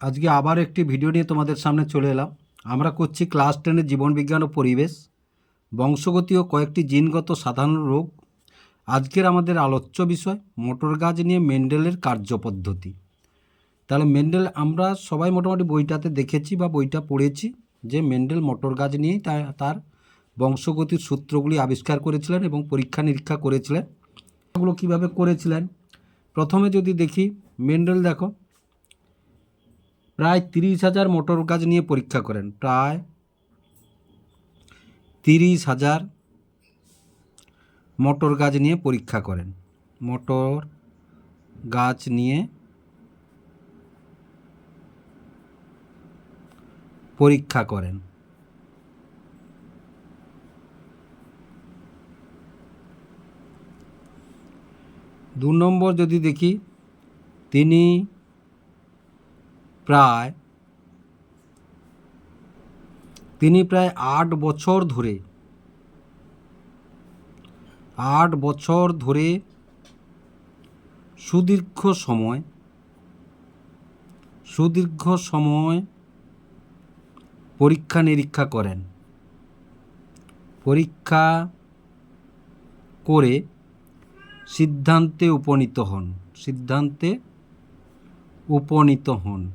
আজকে আবার একটি ভিডিও নিয়ে তোমাদের সামনে চলে এলাম। আমরা করছি ক্লাস টেনের জীবনবিজ্ঞান ও পরিবেশ, বংশগতি ও কয়েকটি জিনগত সাধারণ রোগ। আজকের আমাদের আলোচ্য বিষয় মোটর গাছ নিয়ে মেন্ডেলের কার্যপদ্ধতি। তাহলে মেন্ডেল, আমরা সবাই মোটামুটি বইটাতে দেখেছি বা বইটা পড়েছি যে মেন্ডেল মোটর গাছ নিয়েই তার বংশগতির সূত্রগুলি আবিষ্কার করেছিলেন এবং পরীক্ষা নিরীক্ষা করেছিলেন। এগুলো কীভাবে করেছিলেন? প্রথমে যদি দেখি, মেন্ডেল দেখো প্রায় তিরিশ হাজার মোটর গাছ নিয়ে পরীক্ষা করেন। প্রায় তিরিশ হাজার মোটর গাছ নিয়ে পরীক্ষা করেন। মোটর গাছ নিয়ে পরীক্ষা করেন। দু নম্বর যদি দেখি, তিনি প্রায়, তিনি প্রায় আট বছর ধরে, আট বছর ধরে সুদীর্ঘ সময় সুদীর্ঘ সময় পরীক্ষা নিরীক্ষা করেন। পরীক্ষা করে সিদ্ধান্তে উপনীত হন, সিদ্ধান্তে উপনীত হন।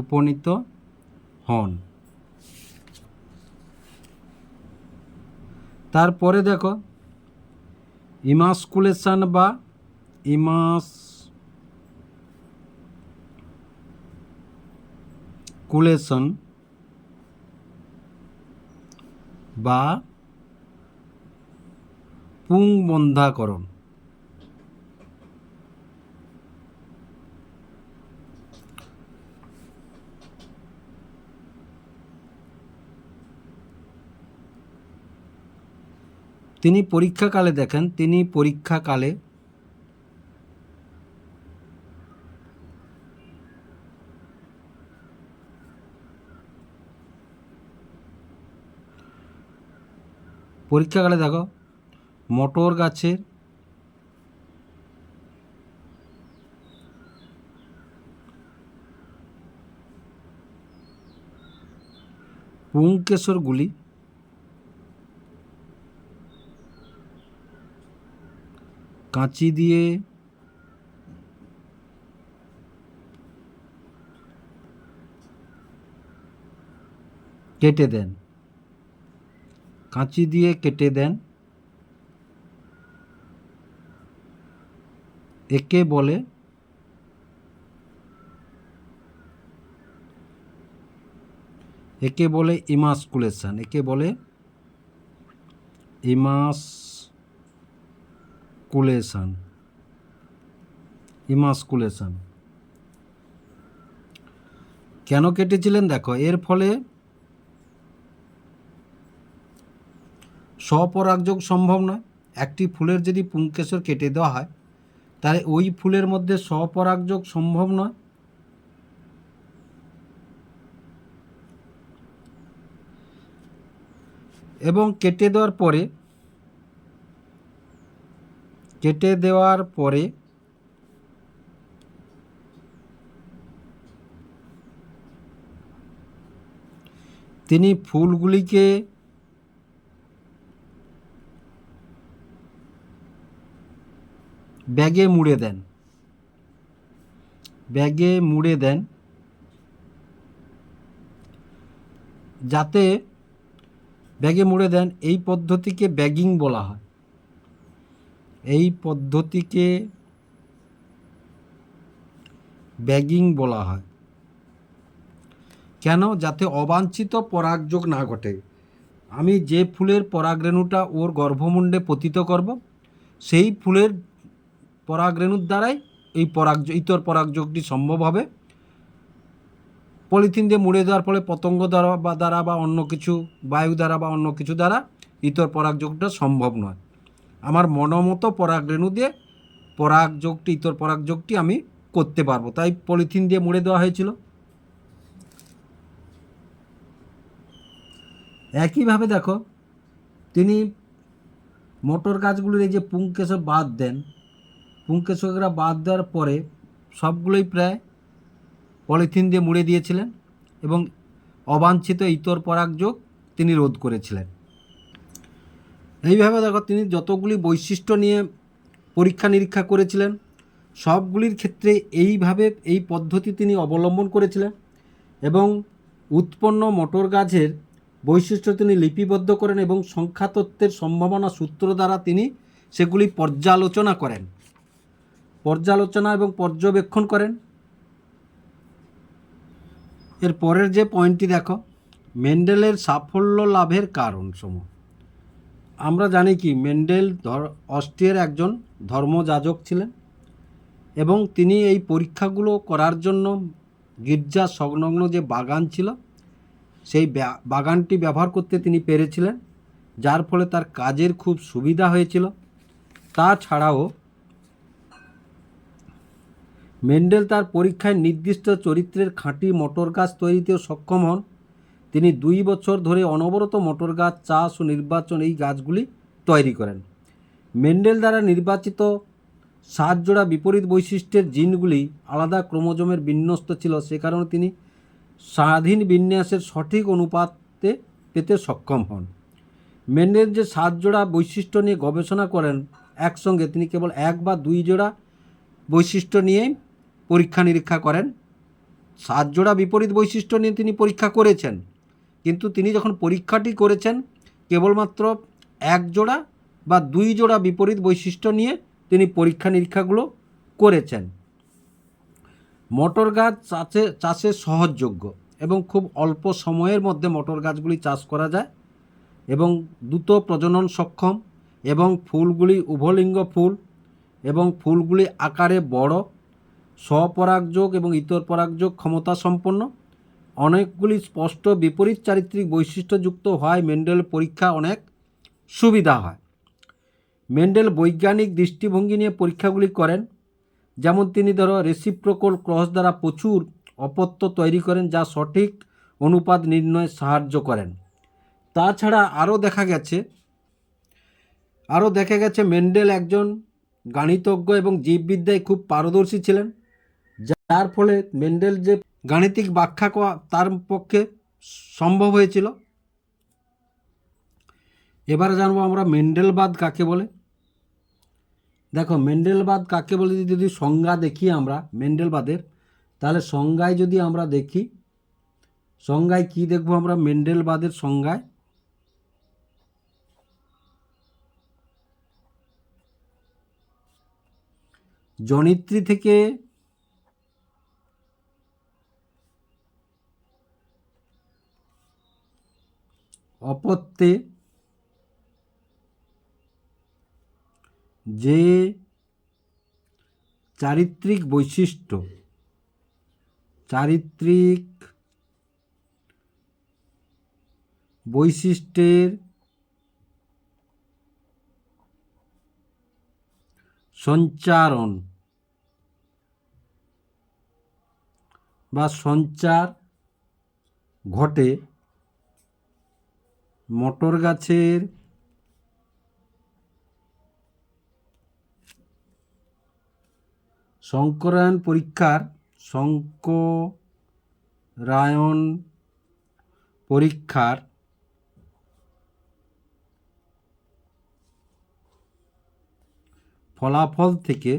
উপনীত হন। তারপরে দেখো ইমাসকুলেশন বা ইমাস কুলেশন বা পুংবন্ধাকরণ। তিনি পরীক্ষাকালে দেখেন তিনি পরীক্ষাকালে পরীক্ষাকালে দেখো মটর গাছের পুংকেশরগুলি কাঁচি দিয়ে কেটে দেন। কাঁচি দিয়ে কেটে দেন। একে বলে একে বলে ইমাসকুলেশন, একে বলে ইমাস কুলেশন ইমাসকুলেশন কেন কেটেছিলেন দেখো, এর ফলে স্বপরাগযোগ সম্ভব নয়। একটি ফুলের যদি পুংকেশর কেটে দেওয়া হয়, তাহলে ওই ফুলের মধ্যে স্বপরাগযোগ সম্ভব নয়। এবং কেটে দেওয়ার পরে কেটে দেওয়ার পরে তিনি ফুলগুলিকে ব্যাগে মুড়ে দেন। ব্যাগে মুড়ে দেন যাতে ব্যাগে মুড়ে দেন। এই পদ্ধতিকে ব্যাগিং বলা হয়। এই পদ্ধতিকে ব্যাগিং বলা হয়। কেন? যাতে অবাঞ্ছিত পরাগযোগ না ঘটে। আমি যে ফুলের পরাগরেণুটা ওর গর্ভমুণ্ডে পতিত করব, সেই ফুলের পরাগরেণুর দ্বারাই এই পরাগ ইতর পরাগযোগটি সম্ভব হবে। পলিথিন দিয়ে মুড়ে দেওয়ার ফলে পতঙ্গ দ্বারা বা দ্বারা বা অন্য কিছু, বায়ু দ্বারা বা অন্য কিছু দ্বারা ইতর পরাগযোগটা সম্ভব নয়। আমার মনোমতো পরাগরেণু দিয়ে পরাগযোগটি ইতর পরাগযোগটি আমি করতে পারব। তাই পলিথিন দিয়ে মুড়ে দেওয়া হয়েছিল। একইভাবে দেখো, তিনি মোটর গাছগুলির এই যে পুংকেশর বাদ দেন পুংকেশকরা বাদ দেওয়ার পরে সবগুলোই প্রায় পলিথিন দিয়ে মুড়ে দিয়েছিলেন এবং অবাঞ্ছিত ইতর পরাগযোগ তিনি রোধ করেছিলেন। এইভাবে দেখো তিনি যতগুলি বৈশিষ্ট্য নিয়ে পরীক্ষা নিরীক্ষা করেছিলেন, সবগুলির ক্ষেত্রে এইভাবে এই পদ্ধতি তিনি অবলম্বন করেছিলেন এবং উৎপন্ন মোটর গাছের বৈশিষ্ট্য তিনি লিপিবদ্ধ করেন এবং সংখ্যাতত্ত্বের সম্ভাবনা সূত্র দ্বারা তিনি সেগুলি পর্যালোচনা করেন। পর্যালোচনা এবং পর্যবেক্ষণ করেন। এর পরের যে পয়েন্টটি দেখো, মেন্ডেলের সাফল্য লাভের কারণ সমূহ আমরা জানি কি, মেন্ডেল অস্ট্রিয়ার একজন ধর্মযাজক ছিলেন এবং তিনি এই পরীক্ষাগুলো করার জন্য গির্জা সংলগ্ন যে বাগান ছিল, সেই বাগানটি ব্যবহার করতে তিনি পেরেছিলেন, যার ফলে তার কাজের খুব সুবিধা হয়েছিল। তাছাড়াও মেন্ডেল তার পরীক্ষায় নির্দিষ্ট চরিত্রের খাঁটি মোটর গাছ তৈরিতেও সক্ষম হন। তিনি দুই বছর ধরে অনবরত মোটর গাছ চাষ ও নির্বাচন এই গাছগুলি তৈরি করেন। মেন্ডেল দ্বারা নির্বাচিত সাত জোড়া বিপরীত বৈশিষ্ট্যের জিনগুলি আলাদা ক্রোমোজোমের বিন্যস্ত ছিল, সে কারণে তিনি স্বাধীন বিন্যাসের সঠিক অনুপাতে পেতে সক্ষম হন। মেন্ডেল যে সাত জোড়া বৈশিষ্ট্য নিয়ে গবেষণা করেন, একসঙ্গে তিনি কেবল এক বা দুই জোড়া বৈশিষ্ট্য নিয়ে পরীক্ষা নিরীক্ষা করেন। সাত জোড়া বিপরীত বৈশিষ্ট্য নিয়ে তিনি পরীক্ষা করেছেন। কিন্তু তিনি যখন পরীক্ষাটি করেছেন, কেবলমাত্র এক জোড়া বা দুই জোড়া বিপরীত বৈশিষ্ট্য নিয়ে তিনি পরীক্ষা নিরীক্ষাগুলো করেছেন। মটর গাছ চাষে চাষে সহজযোগ্য এবং খুব অল্প সময়ের মধ্যে মটর গাছগুলি চাষ করা যায় এবং দ্রুত প্রজনন সক্ষম এবং ফুলগুলি উভলিঙ্গ ফুল এবং ফুলগুলি আকারে বড়, স্বপরাগযোগ এবং ইতর পরাগযোগ ক্ষমতা সম্পন্ন অনেকগুলি স্পষ্ট বিপরীত চারিত্রিক বৈশিষ্ট্যযুক্ত হওয়ায় মেন্ডেল পরীক্ষা অনেক সুবিধা হয়। মেন্ডেল বৈজ্ঞানিক দৃষ্টিভঙ্গি নিয়ে পরীক্ষাগুলি করেন, যেমন তিনি ধরো রেসিপ্রোকল ক্রস দ্বারা প্রচুর অপত্য তৈরি করেন যা সঠিক অনুপাত নির্ণয়ে সাহায্য করেন। তাছাড়া আরও দেখা গেছে, আরও দেখা গেছে মেন্ডেল একজন গাণিতজ্ঞ এবং জীববিদ্যায় খুব পারদর্শী ছিলেন, যার ফলে মেন্ডেল যে গাণিতিক ব্যাখ্যা তার পক্ষে সম্ভব হয়েছিল। এবারে জানব আমরা মেন্ডেলবাদ কাকে বলে? দেখো, মেন্ডেলবাদ কাকে বলে? যদি সংজ্ঞা দেখি আমরা মেন্ডেলবাদের, তাহলে সংজ্ঞায় যদি আমরা দেখি, সংজ্ঞায় কি দেখব আমরা? মেন্ডেলবাদের সংজ্ঞায় জনিত্রী থেকে অপত্যে যে চারিত্রিক বৈশিষ্ট্য চারিত্রিক বৈশিষ্ট্যের সঞ্চারণ বা সঞ্চার ঘটে মটর গাছের শঙ্করায়ন পরীক্ষার শঙ্করায়ন পরীক্ষার ফলাফল থেকে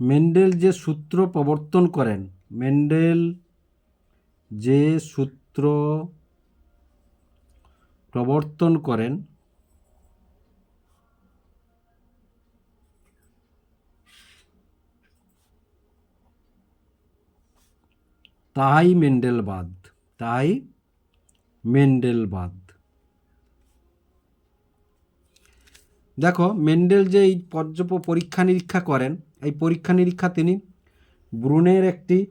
মেন্ডেল যে সূত্র প্রবর্তন করেন, মেন্ডেল যে সূত্র প্রবর্তন করেন, তাই মেন্ডেলবাদ তাই মেন্ডেলবাদ। দেখো, মেন্ডেল যে এই পর্যপ পরীক্ষা নিরীক্ষা করেন এই পরীক্ষা নিরীক্ষা তিনি ব্রুনের একটি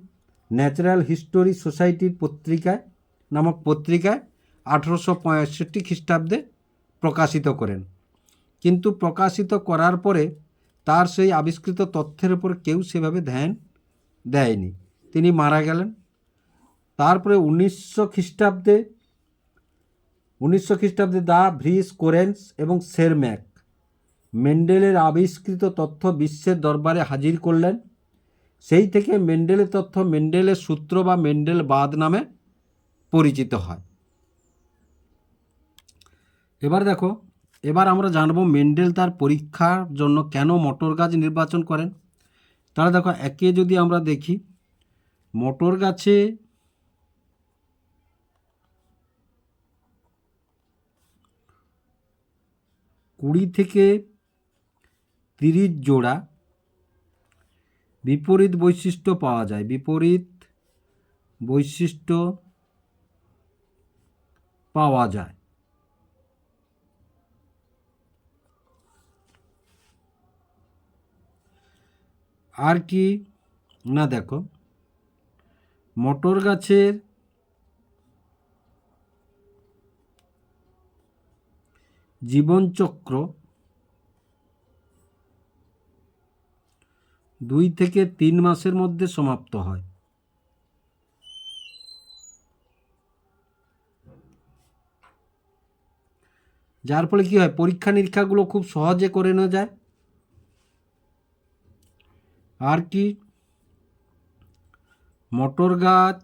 ন্যাচারাল হিস্টোরি সোসাইটির পত্রিকায় নামক পত্রিকায় আঠেরোশো পঁয়ষট্টি খ্রিস্টাব্দে প্রকাশিত করেন। কিন্তু প্রকাশিত করার পরে তার সেই আবিষ্কৃত তথ্যের উপর কেউ সেভাবে ধ্যান দেয়নি। তিনি মারা গেলেন। তারপরে উনিশশো খ্রিস্টাব্দে উনিশশো খ্রিস্টাব্দে দা ভ্রিস কোরেন্স এবং সেরম্যাক মেন্ডেলের আবিষ্কৃত তথ্য বিশ্বের দরবারে হাজির করলেন। সেই থেকে মেন্ডেলের তথ্য মেন্ডেলের সূত্র বা মেন্ডেল বাদ নামে পরিচিত হয়। এবার দেখো, এবার আমরা জানব মেন্ডেল তার পরীক্ষার জন্য কেন মটর গাছ নির্বাচন করেন। তাহলে দেখো, একে যদি আমরা দেখি, মটর গাছে কুড়ি থেকে তিরিশ জোড়া বিপরীত বৈশিষ্ট্য পাওয়া যায়। বিপরীত বৈশিষ্ট্য পাওয়া যায়। আর কি? না দেখো। মটর গাছের জীবনচক্র দুই থেকে তিন মাসের মধ্যে সমাপ্ত হয়। যার ফলে কি হয়? পরীক্ষা নিরীক্ষাগুলো খুব সহজে করে নেওয়া যায়। আর কি? মটর গাছ,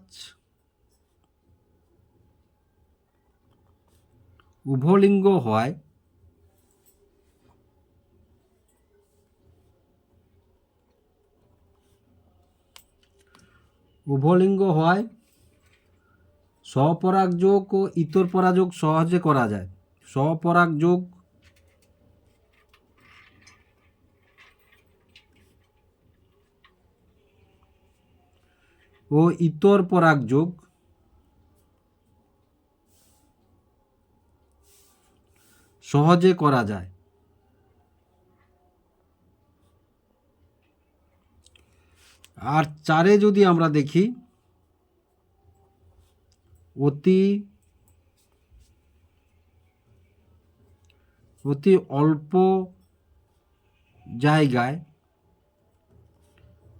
উভলিঙ্গ হয়। উভলিঙ্গ হয়। স্বপরাগযোগ ও ইতর পরাযোগ সহজে করা যায়। স্বপরাগযোগ ও ইতর পরাগযোগ সহজে করা যায়। আর চারে যদি আমরা দেখি, অতি অতি অল্প জায়গায়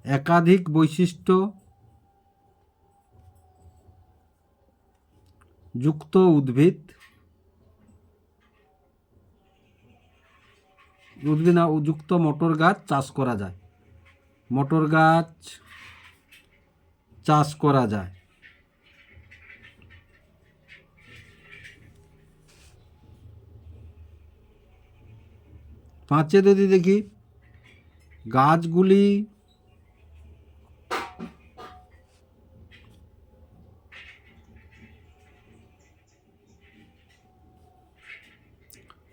একাধিক বৈশিষ্ট্য যুক্ত উদ্ভিদ উদ্ভিদ না, যুক্ত মটর গাছ চাষ করা যায়। মটর গাছ চাষ করা যায়। পাঁচে যদি দেখি গাছগুলি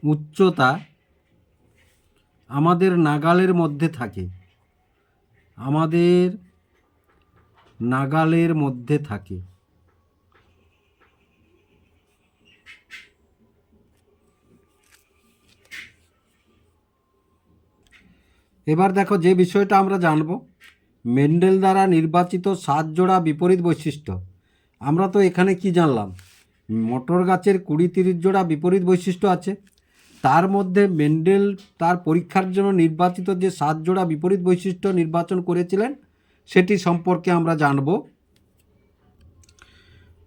উচ্চতা আমাদের নাগালের মধ্যে থাকে। আমাদের নাগালের মধ্যে থাকে। এবার দেখো যে বিষয়টা আমরা জানব। মেন্ডেল দ্বারা নির্বাচিত সাত জোড়া বিপরীত বৈশিষ্ট্য। আমরা তো এখানে কি জানলাম? মটর গাছের কুড়ি তিরিশ জোড়া বিপরীত বৈশিষ্ট্য আছে। তার মধ্যে মেন্ডেল তার পরীক্ষার জন্য নির্বাচিত যে সাত জোড়া বিপরীত বৈশিষ্ট্য নির্বাচন করেছিলেন, সেটি সম্পর্কে আমরা জানব।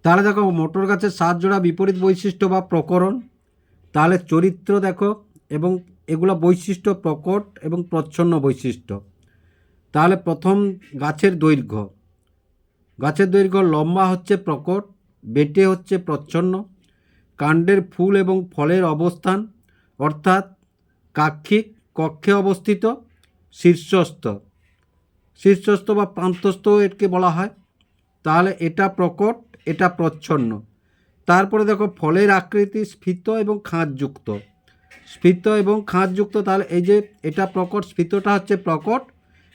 তাহলে দেখো, মোটর গাছের সাত জোড়া বিপরীত বৈশিষ্ট্য বা প্রকরণ, তাহলে চরিত্র দেখো, এবং এগুলো বৈশিষ্ট্য প্রকট এবং প্রচ্ছন্ন বৈশিষ্ট্য। তাহলে প্রথম গাছের দৈর্ঘ্য। গাছের দৈর্ঘ্য লম্বা হচ্ছে প্রকট, বেটে হচ্ছে প্রচ্ছন্ন। কাণ্ডের ফুল এবং ফলের অবস্থান অর্থাৎ কাক্ষিক কক্ষে অবস্থিত শীর্ষস্থ। শীর্ষস্থ বা প্রান্তস্থ এটাকে বলা হয়। তাহলে এটা প্রকট, এটা প্রচ্ছন্ন। তারপরে দেখো, ফলের আকৃতি স্ফীত এবং খাঁজযুক্ত। স্ফীত এবং খাঁজযুক্ত, তাহলে এই যে এটা প্রকট, স্ফীতটা হচ্ছে প্রকট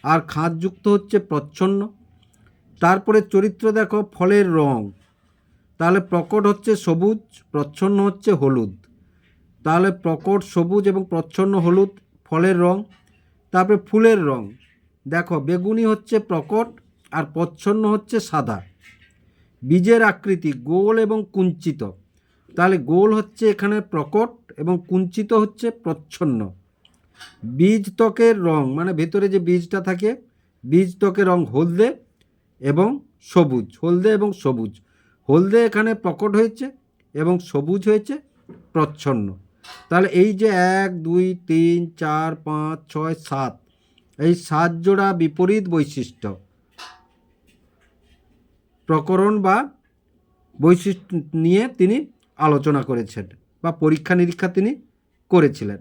আর খাঁজযুক্ত হচ্ছে প্রচ্ছন্ন। তারপরে চরিত্র দেখো, ফলের রং। তাহলে প্রকট হচ্ছে সবুজ, প্রচ্ছন্ন হচ্ছে হলুদ। তাহলে প্রকট সবুজ এবং প্রচ্ছন্ন হলুদ ফলের রং, তারপরে ফুলের রং। দেখো, বেগুনি হচ্ছে প্রকট আর প্রচ্ছন্ন হচ্ছে সাদা। বীজের আকৃতি গোল এবং কুঞ্চিত। তাহলে গোল হচ্ছে এখানে প্রকট এবং কুঞ্চিত হচ্ছে প্রচ্ছন্ন। বীজ ত্বকের রং মানে ভেতরে যে বীজটা থাকে, বীজ ত্বকের রং হলদে এবং সবুজ, হলদে এবং সবুজ। হলদে এখানে প্রকট হয়েছে এবং সবুজ হয়েছে প্রচ্ছন্ন। তাহলে এই যে এক, দুই, তিন, চার, পাঁচ, ছয়, সাত, এই সাত জোড়া বিপরীত বৈশিষ্ট্য। প্রকরণ বা বৈশিষ্ট্য নিয়ে তিনি আলোচনা করেছেন বা পরীক্ষা নিরীক্ষা তিনি করেছিলেন।